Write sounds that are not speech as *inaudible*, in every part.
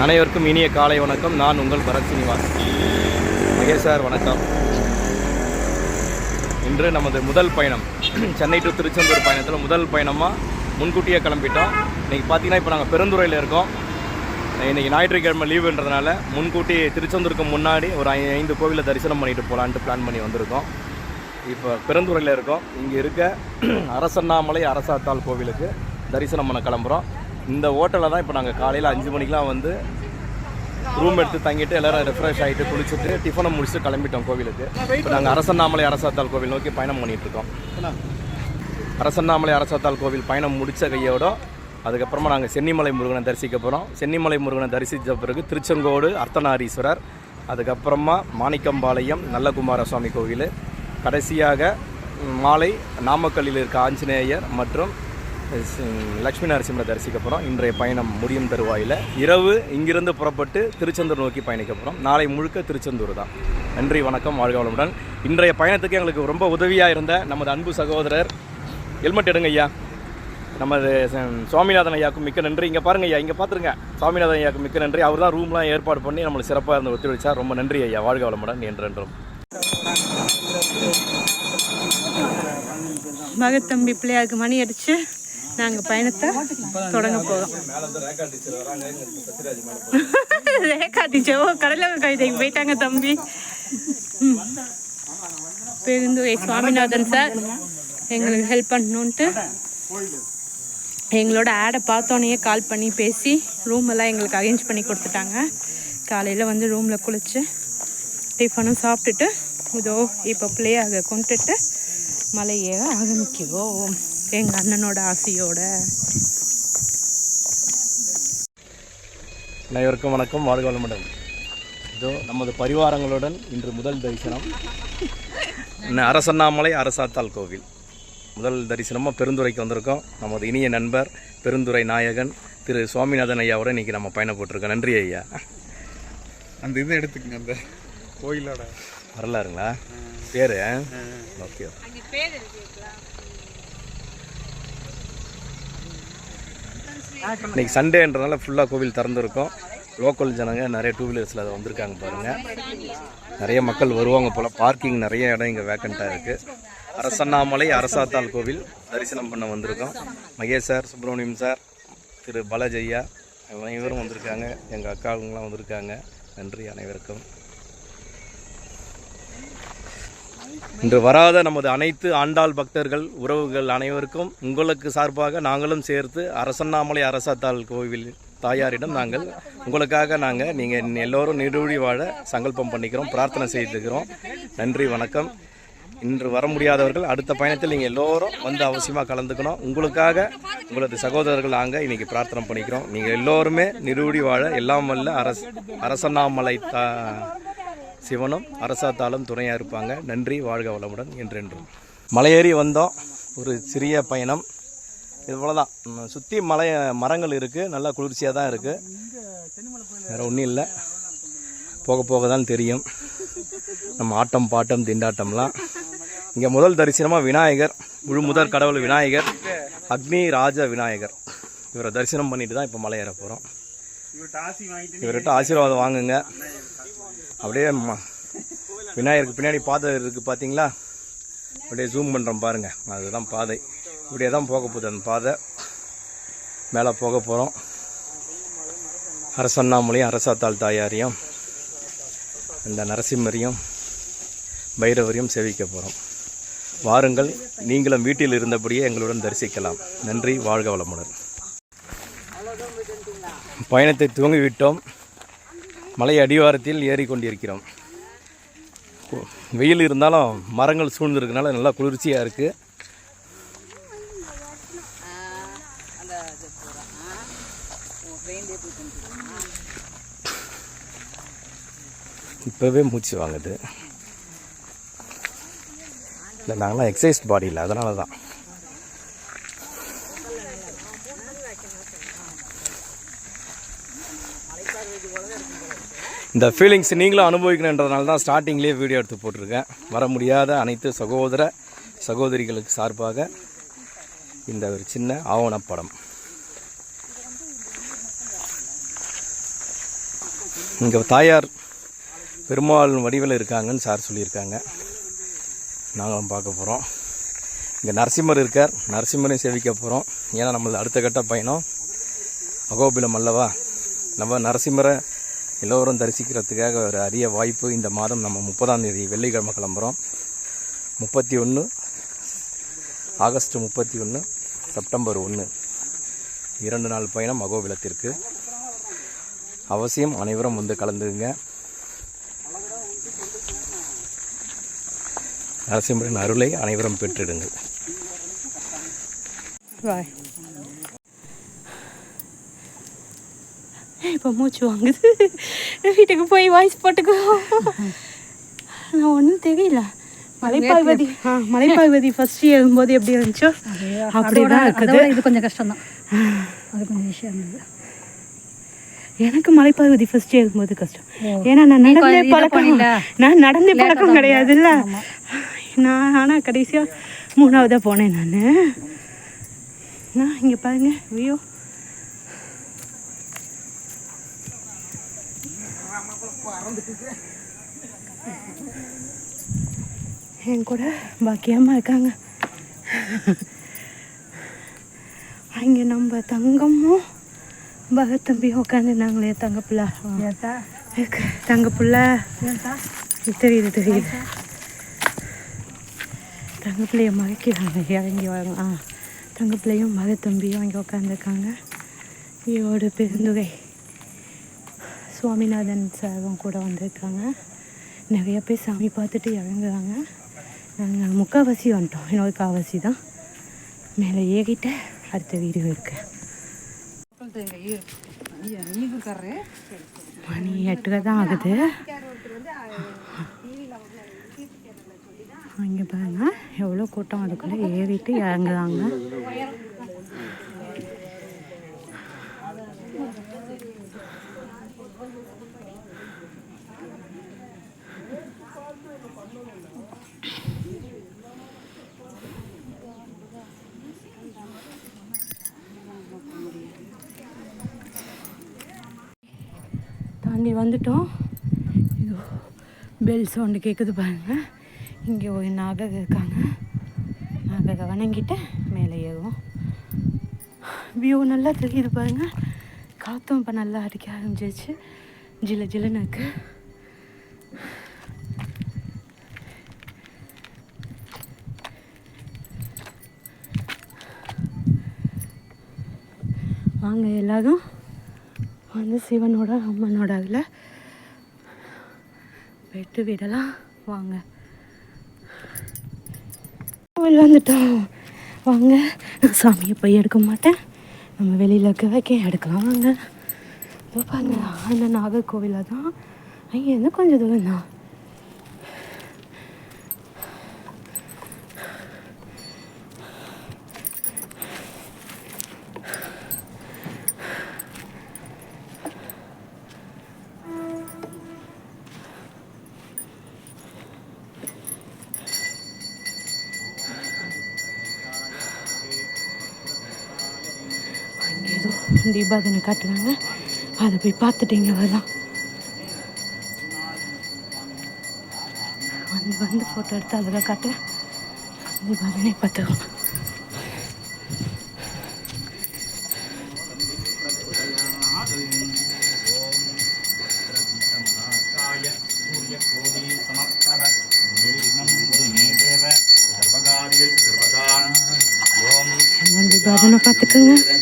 அனைவருக்கும் இனிய காலை வணக்கம். நான் உங்கள் பரத் சீனிவாஸ். மகேஷ் சார் வணக்கம். இன்று நமது முதல் பயணம். சென்னை டு திருச்செந்தூர் பயணத்தில் முதல் பயணமாக முன்கூட்டியே கிளம்பிட்டோம். இன்றைக்கி பார்த்தீங்கன்னா இப்போ நாங்கள் பெருந்துறையில் இருக்கோம். இன்றைக்கி ஞாயிற்றுக்கிழமை லீவுன்றதுனால முன்கூட்டி திருச்செந்தூருக்கு முன்னாடி ஒரு ஐ- ஐந்து கோவிலை தரிசனம் பண்ணிட்டு போகலான்ட்டு பிளான் பண்ணி வந்திருக்கோம். இப்போ பெருந்துறையில் இருக்கோம். இங்கே இருக்க *clears throat* அரசண்ணாமலை அரசாத்தாள் கோவிலுக்கு தரிசனம் பண்ண கிளம்புறோம். இந்த ஹோட்டலில் தான் இப்போ நாங்கள் காலையில் அஞ்சு மணிக்கெலாம் வந்து ரூம் எடுத்து தங்கிட்டு எல்லாரும் ரெஃப்ரெஷ் ஆகிட்டு குளிச்சுட்டு டிஃபனை முடிச்சுட்டு கிளம்பிட்டோம் கோவிலுக்கு. இப்போ நாங்கள் அரசண்ணாமலை அரசாத்தாள் கோவில் நோக்கி பயணம் பண்ணிகிட்ருக்கோம் இருக்கோம். அரசண்ணாமலை அரசாத்தாள் கோவில் பயணம் முடித்த கையோட அதுக்கப்புறமா நாங்கள் சென்னிமலை முருகனை தரிசிக்க போகிறோம் சென்னிமலை முருகனை தரிசித்த பிறகு திருச்செங்கோடு அர்த்தநாரீஸ்வரர் அதுக்கப்புறமா மாணிக்கம்பாளையம் நல்லகுமார சுவாமி கோவில் கடைசியாக மாலை நாமக்கல்லில் இருக்க ஆஞ்சநேயர் மற்றும் லக்ஷ்மி நரசிம்மரை தரிசிக்க போகிறோம் இன்றைய பயணம் முடியும் தருவாயில். இரவு இங்கிருந்து புறப்பட்டு திருச்செந்தூர் நோக்கி பயணிக்க போகிறோம் நாளை முழுக்க திருச்செந்தூர் தான். நன்றி வணக்கம் வாழ்க வளமுடன். இன்றைய பயணத்துக்கு எங்களுக்கு ரொம்ப உதவியாக இருந்த நமது அன்பு சகோதரர் ஹெல்மெட் எடுங்க ஐயா. நமது சுவாமிநாதன் ஐயாவுக்கு மிக்க நன்றி. இங்கே பாருங்க ஐயா இங்கே பார்த்துருங்க சுவாமிநாதன் ஐயாவுக்கு மிக்க நன்றி. அவர் தான் ரூம்லாம் ஏற்பாடு பண்ணி நம்மளுக்கு சிறப்பாக இருந்து ஒத்துழைச்சா ரொம்ப நன்றி ஐயா. வாழ்க வளமுடன் என்றென்றும். மகத்தம்பி பிள்ளையாருக்கு மணி அடிச்சு. நாங்கள் பயணத்தை தொடங்க போகிறோம் ரேகா டீச்சர் ஓ கடலூர் கவிதைக்கு போயிட்டாங்க தம்பி. ம். பெருந்துறை சுவாமிநாதன் சார் எங்களுக்கு ஹெல்ப் பண்ணணுன்ட்டு எங்களோட ஆடை பார்த்தோன்னே கால் பண்ணி பேசி ரூம் எல்லாம் எங்களுக்கு அரேஞ்ச் பண்ணி கொடுத்துட்டாங்க. காலையில் வந்து ரூமில் குளிச்சு டிஃபனும் சாப்பிட்டுட்டு இதோ இப்போ பிள்ளையாக கொண்டுட்டு மலை ஏற ஆரம்பிக்கிறோம் எங்கள் அண்ணனோட ஆசையோட. அனைவருக்கும் வணக்கம். வாழ்க வளமுடன். இதோ நமது பரிவாரங்களுடன் இன்று முதல் தரிசனம். அரசண்ணாமலை அரசாத்தாள் கோவில். முதல் தரிசனமாக பெருந்துறைக்கு வந்திருக்கோம். நமது இனிய நண்பர் பெருந்துறை நாயகன் திரு சுவாமிநாதன் ஐயாவோட இன்னைக்கு நம்ம பயணம் போட்டிருக்கோம். நன்றி ஐயா. அந்த இதை எடுத்துக்கங்க அந்த கோயிலோட வரலாறுங்களா? பேர்? ஓகே இன்னைக்கு சண்டேன்றனால ஃபுல்லாக கோவில் திறந்துருக்கும். லோக்கல் ஜனங்க நிறைய டூ வீலர்ஸில் அதை வந்திருக்காங்க பாருங்கள் நிறைய மக்கள் வருவாங்க போல். பார்க்கிங் நிறைய இடம் இங்கே வேக்கண்ட்டாக இருக்குது அரசண்ணாமலை அரசாத்தாள் கோவில் தரிசனம் பண்ண வந்திருக்கோம். மகேஷ் சார் சுப்பிரமணியம் சார் திரு பாலாஜி இவரும் அனைவரும் வந்திருக்காங்க. எங்கள் அக்காவுங்களாம் வந்திருக்காங்க. நன்றி அனைவருக்கும். இன்று வராத நமது அனைத்து ஆண்டாள் பக்தர்கள் உறவுகள் அனைவருக்கும் உங்களுக்கு சார்பாக நாங்களும் சேர்த்து அரசண்ணாமலை அரசாத்தாள் கோவில் தாயாரிடம் நாங்கள் உங்களுக்காக நாங்கள் நீங்கள் எல்லோரும் நிறுவடி வாழ சங்கல்பம் பண்ணிக்கிறோம் பிரார்த்தனை செய்துக்கிறோம் நன்றி வணக்கம். இன்று வர முடியாதவர்கள் அடுத்த பயணத்தில் நீங்கள் எல்லோரும் வந்து அவசியமாக கலந்துக்கணும். உங்களுக்காக உங்களது சகோதரர்கள் நாங்கள் இன்னைக்கு பிரார்த்தனை பண்ணிக்கிறோம். நீங்கள் எல்லோருமே நிறுவடி வாழ எல்லாம் வல்ல அரச அரசண்ணாமலை தா சிவனும் அரசாத்தாலும் துணையாக இருப்பாங்க. நன்றி வாழ்க வளமுடன் என்றென்றும். மலையேறி வந்தோம். ஒரு சிறிய பயணம். இது போல தான் சுற்றி மலை மரங்கள் இருக்குது நல்லா குளிர்ச்சியாக தான் இருக்குது வேறு ஒன்றும் இல்லை. போக போக தான் தெரியும். நம்ம ஆட்டம் பாட்டம் திண்டாட்டம்லாம். இங்கே முதல் தரிசனமாக விநாயகர் முழு முதற் கடவுள் விநாயகர் அக்னி ராஜ விநாயகர். இவரை தரிசனம் பண்ணிட்டு தான் இப்போ மலை ஏற போகிறோம் இவர்கிட்ட ஆசீர்வாதம் வாங்குங்க. அப்படியே ம- விநாயகருக்கு பின்னாடி பாதை இருக்குது பார்த்தீங்களா அப்படியே ஜூம் பண்ணுறோம் பாருங்கள் அதுதான் பாதை. இப்படியே தான் போக போகுது அந்த பாதை. மேலே போக போகிறோம் அரசண்ணாமலையும் அரசாத்தாள் தாயாரையும் இந்த நரசிம்மரையும் பைரவரையும் சேவிக்க போகிறோம் வாருங்கள் நீங்களும் வீட்டில் இருந்தபடியே எங்களுடன் தரிசிக்கலாம். நன்றி வாழ்க வளமுடன். பயணத்தை துவங்கிவிட்டோம். மலை அடிவாரத்தில் ஏறிக்கொண்டிருக்கிறோம். வெயில் இருந்தாலும் மரங்கள் சூழ்ந்திருக்கனால நல்லா குளிர்ச்சியாக இருக்குது இப்போவே மூச்சு வாங்குது. இல்லை நாங்களாம் எக்ஸசைஸ் பாடியில் அதனால தான் இந்த ஃபீலிங்ஸ் நீங்களும் அனுபவிக்கணுன்றதுனால தான் ஸ்டார்டிங்லேயே வீடியோ எடுத்து போட்டிருக்கேன். வர முடியாத அனைத்து சகோதர சகோதரிகளுக்கு சார்பாக இந்த ஒரு சின்ன ஆவணப்படம். இங்கே தாயார் பெருமாள் வடிவில் இருக்காங்கன்னு சார் சொல்லியிருக்காங்க. நாங்களும் பார்க்க போகிறோம் இங்கே நரசிம்மர் இருக்கார். நரசிம்மரையும் சேவிக்க போகிறோம் ஏன்னா நம்மளது அடுத்த கட்ட பயணம் அகோபிலம் அல்லவா? நம்ம நரசிம்மரை எல்லோரும் தரிசிக்கிறதுக்காக ஒரு அரிய வாய்ப்பு. இந்த மாதம் நம்ம முப்பதாம் தேதி வெள்ளிக்கிழமை கிளம்புறோம். முப்பத்தி ஒன்று ஆகஸ்ட் முப்பத்தி ஒன்று செப்டம்பர் ஒன்று இரண்டு நாள் பயணம் அகோபிலத்திற்கு அவசியம் அனைவரும் வந்து கலந்துங்க நரசிம்மரின் அருளை அனைவரும் பெற்றிடுங்கள். பாய் இப்போ மூச்சு வாங்குது. வீட்டுக்கு போய் வாய்ஸ் போட்டுக்கோ. நான் ஒன்றும் தெரியல. மலைப்பாய்வதி மலைப்பாய்வதி ஃபர்ஸ்ட் ஏறும்போது எப்படி இருந்துச்சோ அப்படிதான் இருக்குது. இது கொஞ்சம் கஷ்டம் தான் அது கொஞ்சம் விஷயம் இருந்தது. எனக்கு மலைப்பாய்வதி ஃபர்ஸ்ட் ஏறும்போது கஷ்டம். ஏன்னா நான் நடந்தே பழக்கம். பண்ணில. நான் நடந்தே பழக்கம் கிடையாதுல்ல. நான் ஆனால் கடைசியாக மூணாவதாக போனேன் நான். நான் இங்கே பாருங்க வியோ என் கூட பாக்கியமாக இருக்காங்க. அங்கே நம்ம தங்கமும் பகத்தம்பியும் உட்காந்துருந்தாங்களே தங்க பிள்ளை தங்க பிள்ளை தெரியுது தெரியுது. தங்க பிள்ளைய மறைக்கிறாங்க. இறங்கி வராங்க. ஆ. தங்க பிள்ளையும் மகத்தம்பியும் அங்கே உட்காந்துருக்காங்க ஈரோடு பெருந்துரை. சுவாமிநாதன் சாரும் கூட வந்திருக்காங்க. நிறைய பேர் சாமி பார்த்துட்டு இறங்குறாங்க. நாங்கள் முக்கால்வாசி வந்துட்டோம். இன்னொரு கால்வாசி தான். மேலே ஏறிட்டு அடுத்த வீடு இருக்கு. மணி எட்டரை தான் ஆகுது. அங்கே பாருங்க எவ்வளோ கூட்டம் அதுக்குள்ளே ஏறிட்டு இறங்குறாங்க. தாண்டி வந்துட்டோம். ஐயோ பெல் சவுண்டு கேட்குது பாருங்கள் இங்கே ஒரு நாகக இருக்காங்க. நாகக வணங்கிட்டு மேலே ஏறுவோம். வியூ நல்லா தெரியுது பாருங்க. காற்றும் இப்போ நல்லா அடிக்க ஆரம்பிச்சிருச்சு. ஜில ஜிலுன்னு இருக்கு. வாங்க எல்லாரும். வந்து சிவனோட அம்மனோட அதில் வெட்டு விடலாம். வாங்க. கோவில் வந்துட்டோம். வாங்க. நான் சாமியை போய் எடுக்க மாட்டேன். நம்ம வெளியில் இருக்க வைக்க எடுக்கலாம். வாங்க. பாருங்க அந்த நாகர்கோவிலில் தான். அங்கேருந்து கொஞ்சம் தூரம் தான். தீபாவளி காட்டுறாங்க அதை போய் பார்த்துட்டீங்க வரலாம் வந்து வந்து ஃபோட்டோ எடுத்து அதில் காட்டு தீபாவளி பார்த்துக்கோங்க பார்த்துக்கோங்க.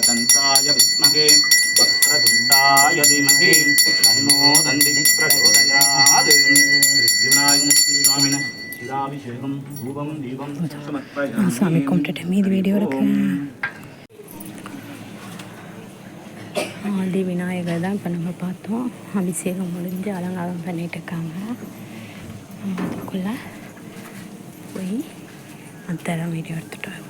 नमामि विघ्नेश्वर पादपङ्कजम् ॐ विद्महे वक्रतुण्डाय धीमहि तन्नो दन्तिः प्रचोदयात् ऋद्युनायकमूर्ति स्वामिनः शिराभिषेकं धूपं दीपं समर्पयामि சாமி கும்பிட்டுட்டு மீதி வீடியோ இருக்கு ஆதி விநாயகர் தான் இப்போ நம்ம பார்த்தோம் அபிஷேகம் முடிஞ்சு அலங்காரம் பண்ணிட்டு இருக்காங்க நம்ம அதுக்குள்ளே போய் அத்தரம் வீடியோ எடுத்துகிட்டு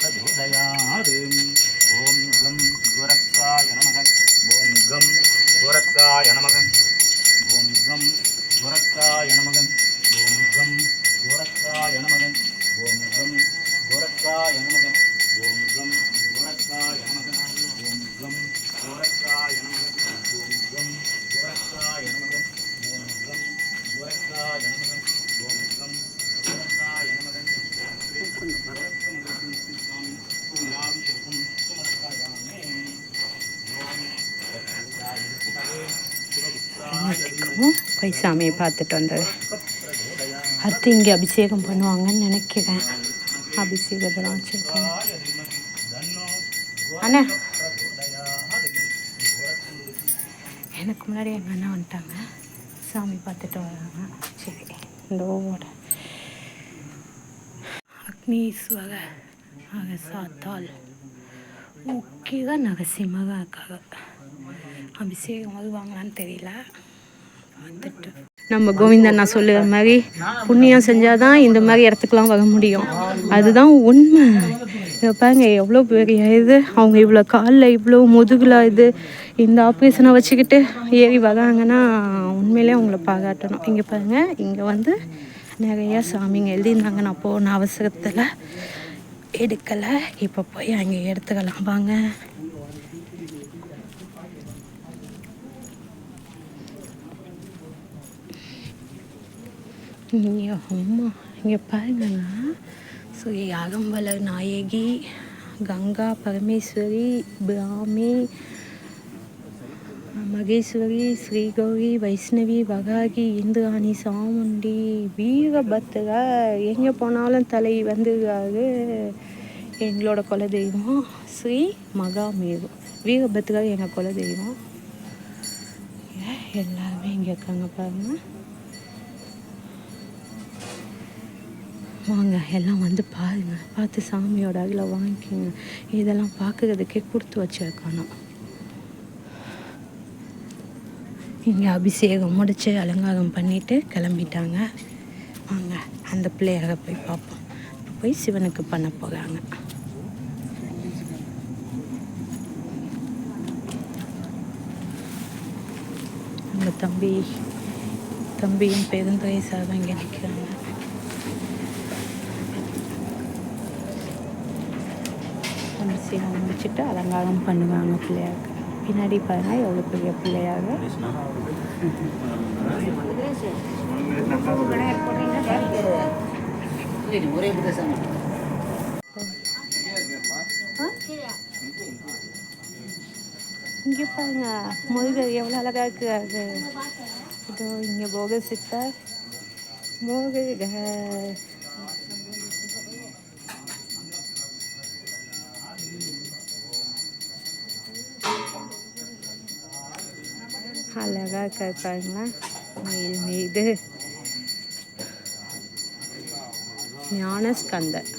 போய் சாமியை பார்த்துட்டு வந்தது. அடுத்து இங்கே அபிஷேகம் பண்ணுவாங்கன்னு நினைக்கிறேன். அபிஷேகத்தெல்லாம் வச்சுருக்காங்க அண்ணா. எனக்கு முன்னாடி எங்கள் அண்ணா வந்துட்டாங்க. சாமி பார்த்துட்டு வராங்க. சரி இந்த ஓட அக்னீஸ்வர அகசாத்தால் முக்கிய நரசிம்மகாக்காக அபிஷேகம் வருவாங்களான்னு தெரியல. நம்ம கோவிந்தண்ணா சொல்லுற மாதிரி புண்ணியம் செஞ்சால் தான் இந்த மாதிரி இடத்துக்குலாம் வர முடியும். அதுதான் உண்மை. இதை பாருங்க எவ்வளோ பெரிய இது. அவங்க இவ்வளோ காலில் இவ்வளோ முதுகில் இது. இந்த ஆப்ரேஷனை வச்சுக்கிட்டு ஏறி வராங்கன்னா உண்மையிலே அவங்கள பாராட்டணும். இங்கே பாருங்க இங்கே வந்து நிறையா சாமிங்க எழுதியிருந்தாங்க. நான் போன அவசரத்தில் எடுக்கலை. இப்போ போய் அங்கே எடுத்துக்கலாம். வாங்க. இங்கே அம்மா இங்கே பாருங்கண்ணா ஸ்ரீ அகம்பலர் நாயகி கங்கா பரமேஸ்வரி பிராமி மகேஸ்வரி ஸ்ரீகௌரி வைஷ்ணவி வகாகி இந்திராணி சாமுண்டி வீரபத்ரா எங்கே போனாலும் தலை வந்துருக்காரு எங்களோட குலதெய்வம் ஸ்ரீ மகாமேரு வீரபத்ரா எங்கள் குலதெய்வம் எல்லாருமே இங்கே இருக்காங்க பாருங்கள் வாங்க எல்லாம் வந்து பாருங்க. பார்த்து சாமியோட அருளை வாங்கிக்கோங்க. இதெல்லாம் பார்க்கறதுக்கே கொடுத்து வச்சிருக்கணும் இங்கே அபிஷேகம் முடித்து அலங்காரம் பண்ணிவிட்டு கிளம்பிட்டாங்க. வாங்க அந்த பிள்ளையாக போய் பார்ப்போம். போய் சிவனுக்கு பண்ண போகிறாங்க அந்த தம்பி தம்பியும் பெருந்துறை சார் இங்கே நிற்கிறாங்க அபிஷேகம் முடிச்சுட்டு அலங்காரம் பண்ணுவாங்க பிள்ளையாருக்கு. பின்னாடி பாருங்க எவ்வளோ பெரிய பிள்ளையாக. இங்கே பாருங்க முருகர் எவ்வளோ அழகா இருக்கிறாரு இதோ இங்கே போக சித்தர். போக அழகா இருக்காருங்களா மயில் மீது. ஞானஸ்கந்தர்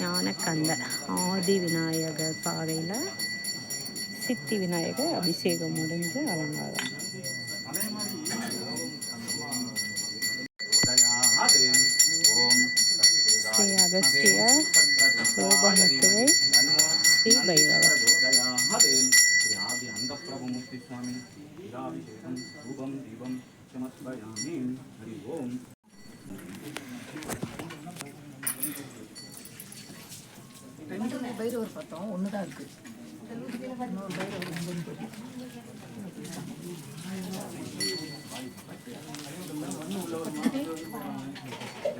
ஞானக்கந்தர் ஆதி விநாயகர் பாறையில் சித்தி விநாயகர் அபிஷேகம் முடிஞ்சு அலங்காரம். ஸ்ரீ அகஸ்திய லோபமுத்துவை ஸ்ரீ பைரவர். மூர்த்தி சுவாமி இதாபிஷேகம் ரூபம் தீபம் சமர்ப்பயாமி ஹரி ஓம் ரெண்டு பைரவர் பார்த்தோம் ஒன்று தான் இருக்குது இன்னொரு பைரவர்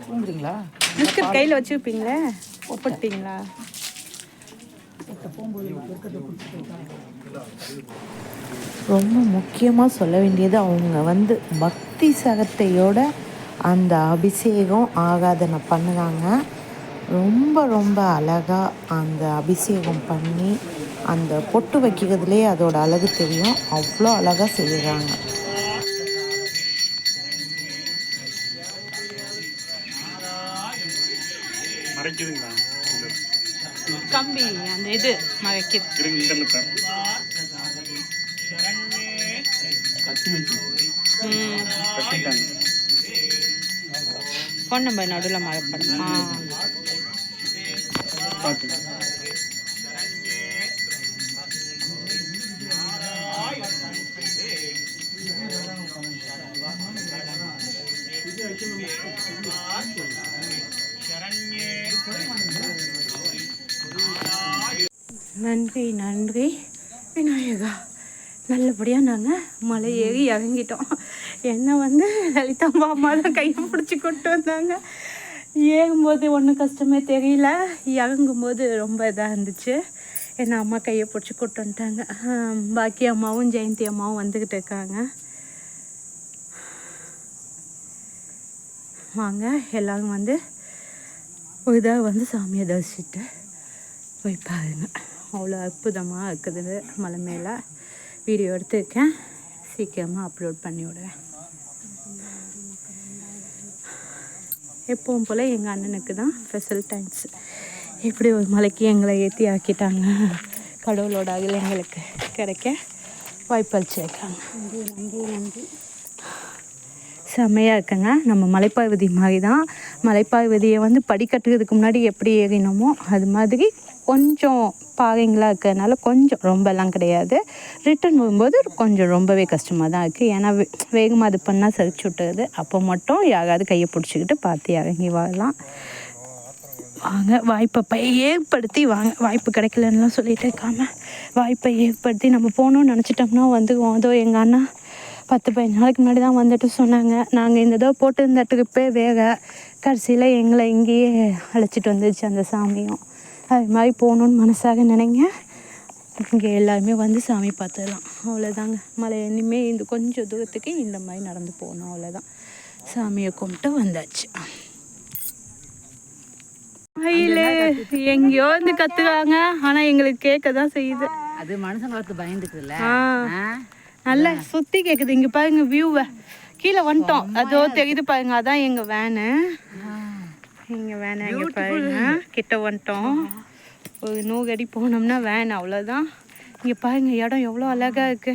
தூங்குறீங்களா போகும்போது ரொம்ப முக்கியமாக சொல்ல வேண்டியது அவங்க வந்து பக்தி சகத்தையோட அந்த அபிஷேகம் ஆகாதனை பண்ணுறாங்க. ரொம்ப ரொம்ப அழகாக அந்த அபிஷேகம் பண்ணி அந்த பொட்டு வைக்கிறதுலே அதோட அழகு தெரியும். அவ்வளோ அழகாக செய்கிறாங்க. மறைக்குதுங்களா? கம்பி அந்த இது மறைக்குது. ஃபோன் நம்பர் நடுவில் மறைப்படும் நன்றி நன்றி. நல்லபடியாக நாங்கள் மலை ஏறி இறங்கிட்டோம். என்னை வந்து லலிதா அம்மா தான் கையை பிடிச்சி கொண்டு வந்தாங்க. ஏறும்போது ஒன்றும் கஷ்டமே தெரியல. இறங்கும்போது ரொம்ப இதாக இருந்துச்சு. என்ன அம்மா கையை பிடிச்சி கொண்டு வந்துட்டாங்க. பாக்கி அம்மாவும் ஜெயந்தி அம்மாவும் வந்துக்கிட்டு இருக்காங்க. வாங்க எல்லாரும் வந்து ஒரு இதாக வந்து சாமியை தரிசிட்டு போய் பாருங்க. அவ்வளோ அற்புதமாக இருக்குது மலை மேலே. வீடியோ எடுத்துருக்கேன். சீக்கிரமாக அப்லோட் பண்ணி விடுவேன் எப்பவும் போல் எங்கள் அண்ணனுக்கு தான் ஸ்பெஷல் தேங்க்ஸ் இப்படி ஒரு மலைக்கு எங்களை ஏற்றி ஆக்கிட்டாங்க. கடவுளோட அதில் எங்களுக்கு கிடைக்க வாய்ப்பளிச்சிருக்காங்க நன்றி நன்றி செம்மையாக இருக்குங்க. நம்ம மலைப்பாய்வதி மாதிரி தான். மலைப்பாய்வதியை வந்து படிக்கட்டுறதுக்கு முன்னாடி எப்படி ஏறினோமோ அது மாதிரி கொஞ்சம் பாகைங்களாக இருக்கிறதுனால கொஞ்சம் ரொம்பலாம் கிடையாது. ரிட்டர்ன் போகும்போது கொஞ்சம் ரொம்பவே கஷ்டமாக தான் இருக்குது ஏன்னா வே- வேகமாக அது பண்ணால் சரிச்சு விட்டுறது அப்போ மட்டும் யாராவது கையை பிடிச்சிக்கிட்டு பார்த்து இறங்கி வரலாம். வாங்க வாய்ப்பை ஏற்படுத்தி வாங்க. வாய்ப்பு கிடைக்கலன்னுலாம் சொல்லிகிட்டே இருக்காம வாய்ப்பை ஏற்படுத்தி நம்ம போகணும்னு நினச்சிட்டோம்னா வந்துக்குவோம் அதோ எங்கள் அண்ணா பத்து பதினஞ்சு நாளைக்கு முன்னாடி தான் வந்துட்டு சொன்னாங்க. நாங்கள் இந்த இதோ போட்டிருந்த ட்ரிப்பே வேக கடைசியில் எங்களை இங்கேயே அழைச்சிட்டு வந்துச்சு அந்த சாமியும். அது மாதிரி போகணுன்னு மனசாக நினைங்க. இங்கே எல்லாருமே வந்து சாமி பார்த்துடலாம். அவ்வளோதாங்க மலை இனிமேல் இந்த கொஞ்சம் தூரத்துக்கு இந்த மாதிரி நடந்து போகணும். அவ்வளோதான் சாமியை கும்பிட்டு வந்தாச்சு. மயிலு எங்கேயோ இருந்து கத்துக்காங்க ஆனா எங்களுக்கு கேட்க தான் செய்யுது. அது பார்த்து பயந்துக்குதுல்ல? நல்லா சுத்தி கேக்குது. இங்க பாருங்க வியூவை கீழே வந்துட்டோம். அதோ தெரியுது பாருங்க. அதான் எங்க வேனு எங்க வேனை எங்க பாருங்க. கிட்ட வந்துட்டோம். ஒரு நூறு அடி போனோம்னா வேன் அவ்வளோதான் இங்க பாருங்க இடம் எவ்வளோ அழகா இருக்கு.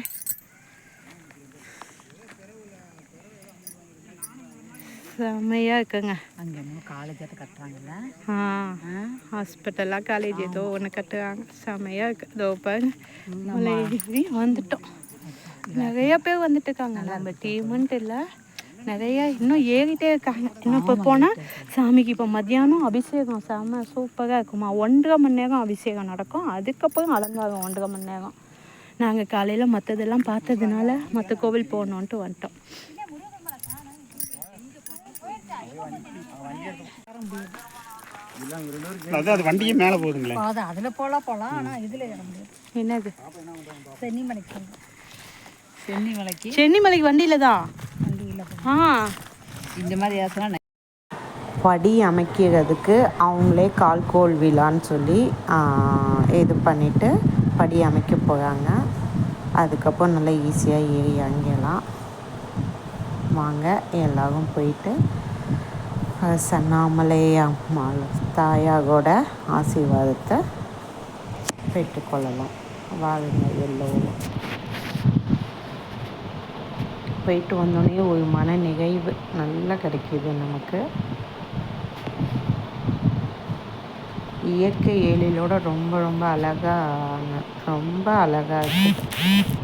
செம்மையா இருக்குங்க. அங்கே காலேஜ் கட்டுறாங்கல்ல? ஆ ஹாஸ்பிட்டலாக காலேஜ் ஏதோ ஒன்று கட்டுறாங்க. செமையாக இருக்கு. இதோ பாருங்க. வந்துட்டோம். நிறைய பேர் வந்துட்டு இருக்காங்க நம்ம டீமுன்ட்டு இல்லை. நிறைய இன்னும் ஏறிட்டே இருக்காங்க இன்னும் இப்போ போனால் சாமிக்கு இப்போ மத்தியானம் அபிஷேகம். செம சூப்பராக இருக்குமா. ஒன்றரை மணி நேரம் அபிஷேகம் நடக்கும். அதுக்கப்புறம் அலங்காரம் ஒன்றரை மணி நேரம். நாங்கள் காலையில் மற்றதெல்லாம் பார்த்ததுனால மற்ற கோவில் போகணுன்ட்டு வந்துட்டோம். அது வண்டியே மேலே போகுதுங்களே. அது அதில் போகலாம் போகலாம் ஆனால் இதில் ஏற முடியாது என்னது? சென்னிமலைக்கு. சென்னிமலைக்கு சென்னிமலைக்கு வண்டியில் தான் இந்த மாதிரி ஆசனம் படி அமைக்கிறதுக்கு அவங்களே கால்கோல் விழான்னு சொல்லி இது பண்ணிவிட்டு படி அமைக்க போகிறாங்க அதுக்கப்புறம் நல்லா ஈஸியாக ஏறி இறங்கிடலாம். வாங்க எல்லாரும் போயிட்டு சன்னாமலை அம்மாள் தாயாரோட ஆசீர்வாதத்தை பெற்றுக்கொள்ளலாம். வாழுங்க எல்லோரும். போயிட்டு வந்தோடனே ஒரு மன நிகழ்வு நல்லா கிடைக்கிது நமக்கு. இயற்கை எழிலோட ரொம்ப ரொம்ப அழகாக ரொம்ப அழகாக இருக்குது